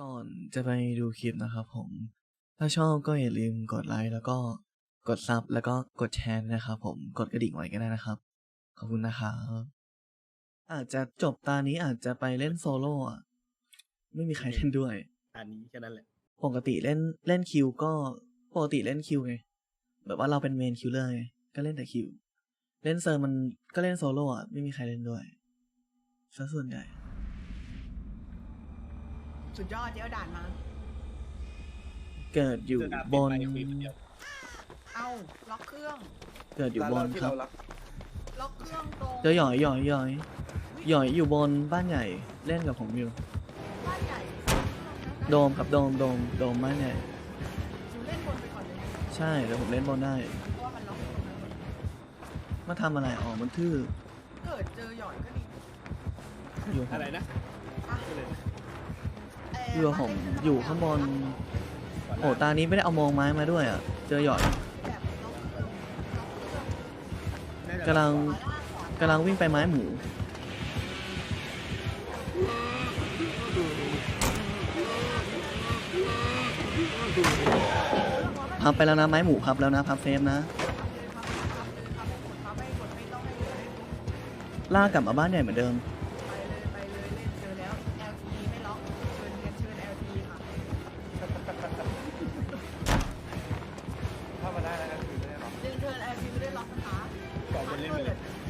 ก่อนจะไปดูคลิปนะครับผม ถ้าชอบก็อย่าลืมกดไลค์แล้วก็กดซับแล้วก็กดแชร์นะครับผมกดกระดิ่งไว้ก็ได้นะครับ ขอบคุณนะครับอาจจะจบตานี้อาจจะไปเล่นโซโล่อะไม่มีใครเล่นด้วย อันนี้แค่นั้นแหละ ปกติเล่นเล่นคิวก็ปกติเล่นคิวไงแบบว่าเราเป็นเมนคิวเลอร์ไงก็เล่นแต่คิว เล่นเซอร์มันก็เล่นโซโล่อะไม่มีใครเล่นด้วยซะส่วนใหญ่ สุดยอดเจ๊เอาด่านมา เกิดอยู่เจอดาบนปิดไปคุยคนเดียวเอาล็อกเครื่อง เกิดอยู่บนครับ ล็อกเครื่องตรงเจอหยอยหยอยหยอยหยอยอยู่บนบ้านใหญ่เล่นกับผมอยู่ บ้านใหญ่โดมครับโดมโดมโดมบ้านใหญ่หนูเล่นบนไปก่อนเลยนะใช่เดี๋ยวผมเล่นบนได้ เพราะว่ามันล็อกตรงนั้นหมดมาทำอะไรอ๋อมันทื่อเกิดเจอหย่อนก็ดีอยู่ผมอะไรนะอะพูด เลยนะเอผมอยู่ข้างบนโอ้ตานี้ไม่ได้เอามองไม้มาด้วยอะ เจอหยอยแบบล็อกำลังกำลังวิ่งไปไม้หมูพับไปแล้วนะไม้หมูพับแล้วนะพับเซฟนะพับเลยพับพับพับให้กดไม่ต้องให้กดเลยลากกลับมาบ้านใหญ่เหมือนเดิม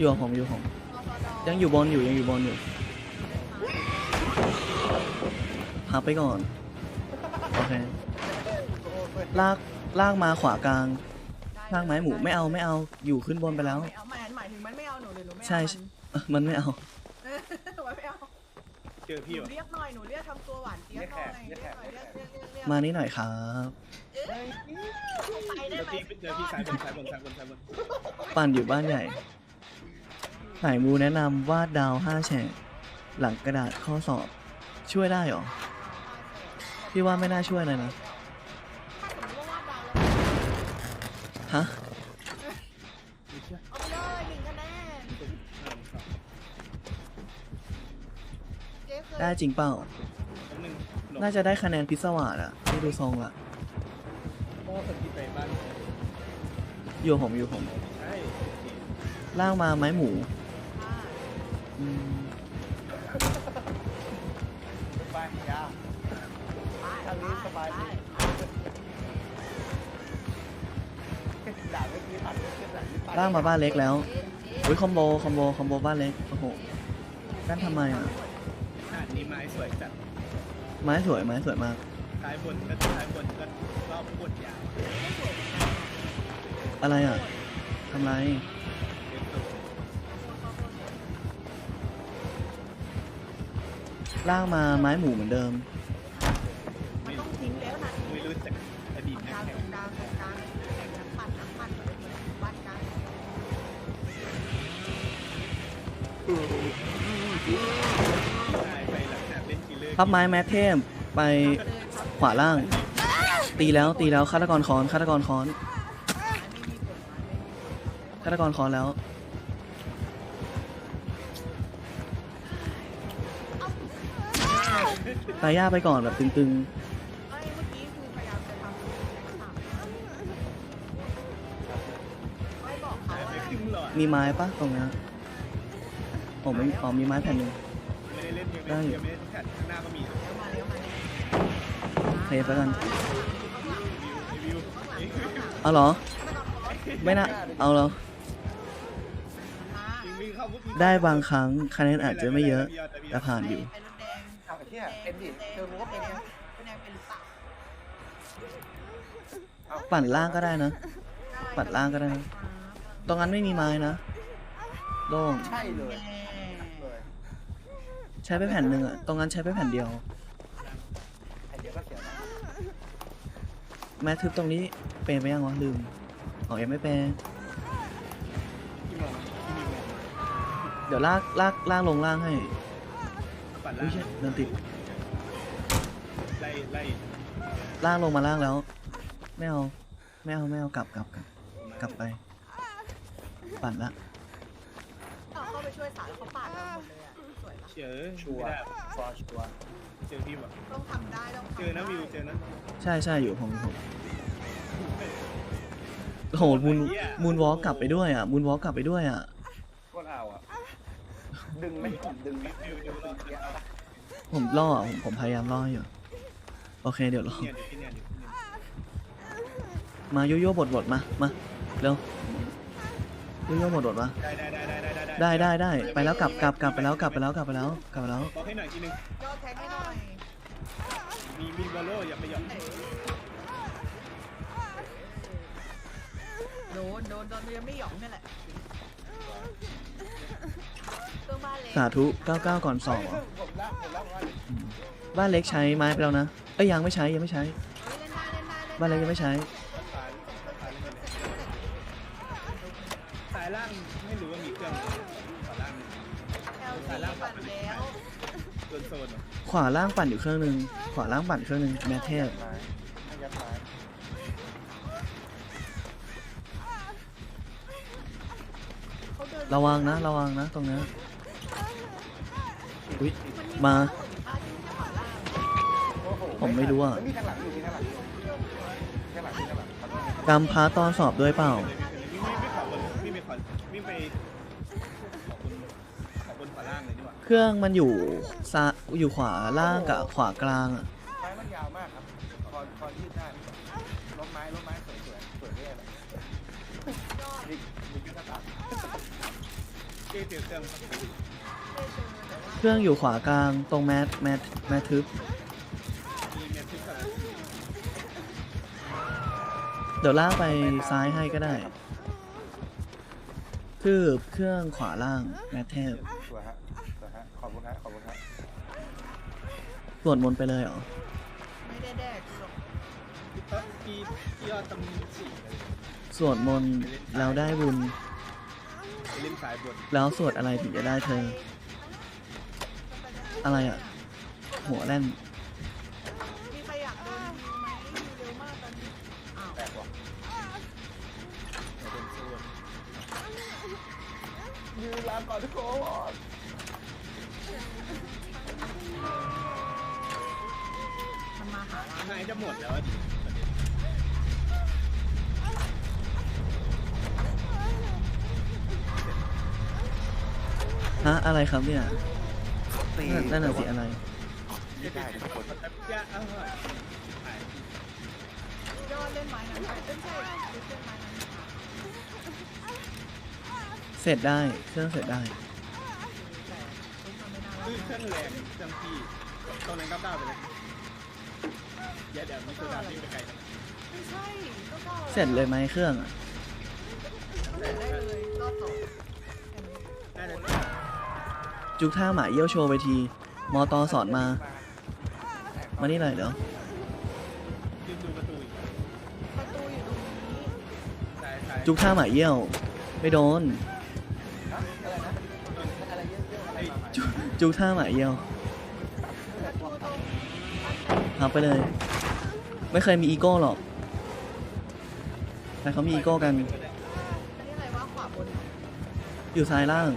เลยอยู่กับผมอยู่กับผมยังอยู่บนอยู่ยังอยู่บนอยู่พับไปก่อน โอเค ลากลากมาขวากลางลากไม้หมูไม่เอาไม่เอาอยู่ขึ้นบนไปแล้ว ไม่เอาหมายหมายถึงมันไม่เอาหนูเลยหนูไม่เอาใช่ มันเอ้อมันไม่เอา เออมันไม่เอาเจอหพี่นูวะเรียกหน่อยหนูเรียกทำตัวหวานเจี๊ยบหน่อยเรียกหน่อยเรียกเรียกเรียกเรียกมานี่หน่อยครับ ไปได้เจอไหมพี่เจอพี่ซ้ายบนซ้ายบนซ้ายบนซ้ายบนปั่นอยู่บ้านใหญ่ สายมูแนะนำวาดดาวห้าแฉกหลังกระดาษข้อสอบ ช่วยได้หรอ พี่ว่าไม่น่าช่วยเลยนะถ้าสมมติว่าวาดดาวแล้วฮะไม่เชื่อเอาไปเลยหนึ่งคะแนนเจ๊เคยได้จริงเปล่าแป๊บนึงหลบน่าจะได้คะแนนพิศวาสอะที่ดูทรงละเพราะว่าคนที่ไปบ้านอยู่ผมอยู่ผม ใช่ ล่างมาไม้หมูอ่าอืม ไปยาวไปทางนี้สบายดีด่าเมื่อกี้ตัดเมื่อกี้ตัดนี่ตัดล่างมาบ้านเล็กแล้วเจ๊เจ๊อุ้ยคอมโบคอมโบคอมโบบ้านเล็กโอ้โหกั้นทำไมอะอ่านนี้ไม้สวยจัดไม้สวยไม้สวยมากซ้ายบนก็ซ้ายบนก็รอบโคตรยาวอะไรอะทำไร ล่างมาไม้หมูเหมือนเดิม มันต้องทิ้งแล้วนะไม่รู้จักอดีตกนักลางแข่งกลางกลางแข่งน้ำปั่นน้ำปั่นปั่นกลางได้ไปหลังจากเล่นคิลเลอร์พับไม้แม็กเทมไปเลยครับขวาล่าง ตีแล้วตีแล้วฆาตกรค้อนฆาตกรค้อนไม่มีผลไม่มีผลฆาตกรค้อนแล้ว ตายย่าไปก่อนแบบตึงไม่เมื่อกี้คือพยายามจะทำไม่บอกเขาไม่ว่าครึ่งหลอดๆมีไม้ปะตรงนี้ผมไม่อ๋อมีไม้แผ่นหนึ่งไม่ได้เล่นยังได้ไม่อยู่ยังไม่ได้แข่งข้างหน้าก็มีแล้วมาแล้วมาแล้วเทปแล้วกันรีวิวรีวิวเอาเหรอ ไม่น่าเอาเหรอวิ่งเข้าปุ๊บได้บางครั้งคะแนนอาจจะไม่เยอะแต่ผ่านอยู่ เอาไอ้เหี้ยเป็นดิเธอรู้ว่าเป็นไงเป็นแดงเป็นหรือเปล่าปั่นล่างก็ได้นะ ปัดล่างก็ได้นะตรงนั้นไม่มีไม้นะโล่งใช่เลยเลยใช้ไปแผ่นหนึ่งอะตรงนั้นใช้ไปแผ่นเดียว ไอ้เดี๋ยวก็เสียนะแม้ทึบตรงนี้เปย์ไปยังวะลืมอ๋อยังไม่เปย์ที่มองที่มีมองเดี๋ยวลากลากลากลงล่างให้ ปั่นอุ้ล่ายงเชี่ยเดินติดไล่ไล่ลากลงมาล่างแล้ว ไม่เอา ไม่เอา ไม่เอา กลับกลับกลับกลับไป ปั่นละเราเข้าไปช่วยสารเขาปาดเราหมดเลยอะสวยปะเฉยชัวไม่ร์ได้ฟอร์ชัวร์เจอพี่แบบต้องทำได้ต้องทำเจอนะวิวเจอนะใช่ใช่อยู่ผมผมโอ้โหมูนมูนวอลกลับไปด้วยอะมูนวอลกลับไปด้วยอะก็เอาอะ ดึงไม่ผมดึงไม่วิววิวรอเยอะแล้วผมล่อผมผมพยายามล่ออยู่ โอเคเดี๋ยวรอ เนี่ยเดี๋ยวพี่เนี่ยเดี๋ยวพี่เนี่ยมาโยโย่บทบทมา มา เร็วโยโย่บทบทมา ได้ได้ได้ได้ได้ได้ได้ได้ไปแล้วกลับกลับกลับไปแล้วกลับไปแล้วกลับไปแล้วกลับไปแล้ว บอกให้หน่อยทีนึงยอดแทงให้หน่อยมีมีบอลโล่อย่าไปหยอนโดนโดนโดนยังไม่หยองนี่แหละ รื่องบ้านเล็กสาธุ99 ก่อนสองเหรอผมละผมละว่าอืมบ้านเล็กใช้ไม้ไปแล้วนะ เอ้ยยังไม่ใช้ยังไม่ใช้เฮ้ยเล่นได้เล่นได้เล่นได้บ้านเล็กยังไม่ใช้สายสายสายล่างไม่รู้ว่ามีเครื่องสายล่างแอลซีปั่นแล้วโดนโซนเหรอขวาล่างปั่นอยู่เครื่องหนึง ขวาล่างปั่นเครื่องหนึงแมทเทพไม้ไม่ยัดไม้เขาเดินระวังนะ ระวังนะ ตรงนี้อุ๊ยมา อาจจะไม่ใช่ขวาล่างโอ้โหผมไม่รู้อะมันมีทางหลังอยู่มีทางหลังอยู่ทางหลังมีทางหลังครับกำพาตอนสอบด้วยเปล่าวิ่งไม่ขอบนวิ่งไปขอวิ่งไปขอบนขอบบนขวาล่างเลยดีกว่าเครื่องมันอยู่ซ้ายอยู่ขวาล่างกับขวากลางอะ เครื่องอยู่ขวากลางตรงแมทแมทแมททึบเดี๋ยวล่างไปซ้ายให้ก็ได้ คืบเครื่องขวาล่างแมทเทพสวยฮะสวยฮะขอบคุณฮะขอบคุณฮะสวดมนต์ไปเลยเหรอ ไม่ได้แดกหรอกพี่พี่ยอดตำสี่เลยสวดมนต์แล้วได้บุญ ไปเล่นสายบน แล้วสวดอะไรถึงจะได้เธอ อะไรอะ หัวแล่นมีใครอยากโดนยิงไหมยิงเร็วมากตอนนี้อ้าวแตกว่ะโดนยืนลาก่อนทุกคนมันมาหาเรานายจะหมดแล้วดิฮะอะไรครับเนี่ย นั่นนั่นน่ะสิอะไรไม่ได้ทุกคนแป๊บยะเออหายยอดเล่นไม้นั้นไปเล่นใช่เล่นไม้นั้นค่ะเสร็จได้เครื่องเสร็จได้แต่ทุกมันไม่น่ารัคือกเครื่องแรงเครื่องพี่ตอนนั้นก้าวก้าวไปเลยเดี๋ยวเดี๋ยวมีตัวดาวิ่งไปไกลนะไม่ใช่ก็ก็เสร็จเลยไหมเครื่องอะเสร็จได้เลยรอบสองน่าจะ จุกท่าหมาเยี่ยวโชว์ไปที มอตอสอนมา มานี่หน่อยเดี๋ยวยืนดูปรอจุกท่าหมาเยี่ยว ไม่โดน จุกท่าหมาเยี่ยวขับไปเลย ไม่เคยมีอีโก้หรอก แต่เขามีอีโก้กันอันนี้อะไรวะขวาบนเหรออยู่ซ้ายล่าง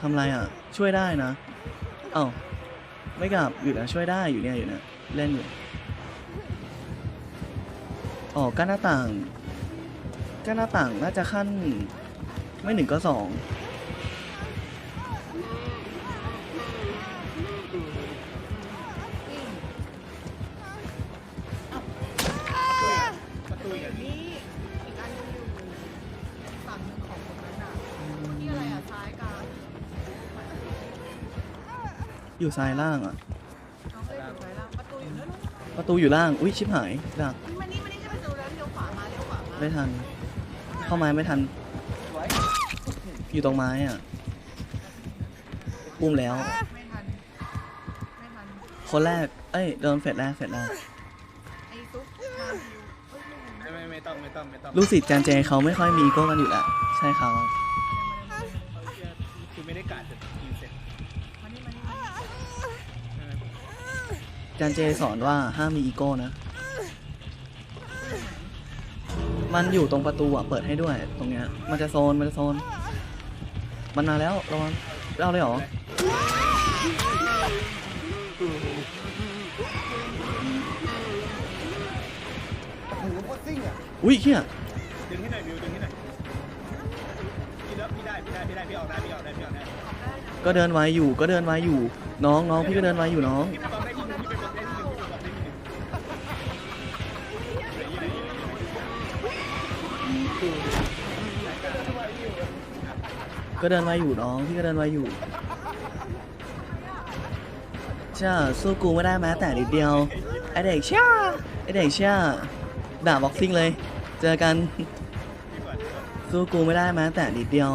ทำไรอะ ช่วยได้นะเอ้าไม่กลับอยู่นะช่วยได้อยู่เนี่ยอยู่เนี่ยเล่นอยู่อ๋อกั้นหน้าต่างกั้นหน้าต่างน่าจะขั้น ไม่หนึ่งก็สอง อยู่ซ้ายล่างอะ น้องเลยอยู่ซ้ายล่างประตูอยู่นั่นประตูอยู่ล่าง อุ้ยชิบหายดักมานี่มานี่จะไปดูแล้วเลี้ยวขวามาเลี้ยวขวามาไม่ทัน เข้าไม้ไม่ทัน สวยอยู่ตรงไม้อะอุ้มแล้ว ไม่ทันไม่ทันคนแรก เอ้ยโดนเฟดแรกเฟดแรกไอ้ซุปมาดิวเอ้ยไม่ไม่ไม่ไม่ต้องไม่ต้องไม่ต้องลูกศิษย์จานเจเขาไม่ค่อยมีอีโก้กันอยู่แล้วใช่ครับเขาจะคือไม่ได้กาดจะยิงเสร็จ จานเจสอนว่าห้ามมีอีโก้นะ มันอยู่ตรงประตูอะ เปิดให้ด้วย ตรงเนี้ย มันจะโซน มันจะโซน มันมาแล้วระวังเอาเลยเหรอโอ้โหโคตรซิ่งอะอุ้ยเฮียดึงให้หน่อยวิวดึงให้หนพี่เลิฟพี่ได้พี่ได้พี่ได้พี่ออกได้พี่ออกได้พี่ออกได้ก็เดินไวอยู่ ก็เดินไวอยู่ น้องน้องพี่ก็เดินไวอยู่น้อง พี่ไปบอกได้ ก็เดินไวอยู่น้องพี่ก็เดินไวอยู่ช่าสู้กูไม่ได้แม้แต่นิดเดียวไอเด็กช่าไอเด็กช่าด่าบ็อกซิ่งเลย เจอกันสู้กูไม่ได้แม้แต่นิดเดียว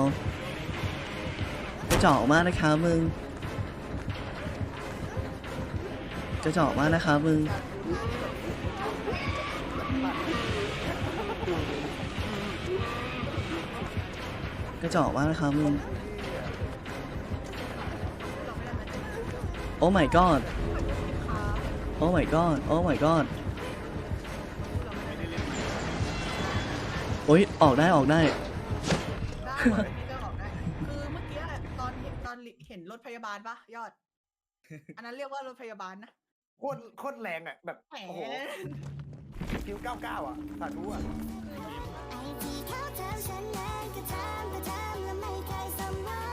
กระจอกมากนะครับมึงกระจอกมากนะครับมึง กระจอกมากนะครับมึงโอ้ my god โอ้ my god โอ้ my god โอ้ยออกได้ออกได้ได้หมดพี่ก็ออกได้คือเมื่อกี้อะตอนเห็นตอนเห็นรถพยาบาลปะยอด อันนั้นเรียกว่ารถพยาบาลนะโคตรโคตรแรงอะแบบแหมโอ้โหคิวเก้าเก้าอะสาธุอะไอ้ ที่เขาทำฉันนั้นก็ทำแต่ทำแล้วไม่เคยสมหวัง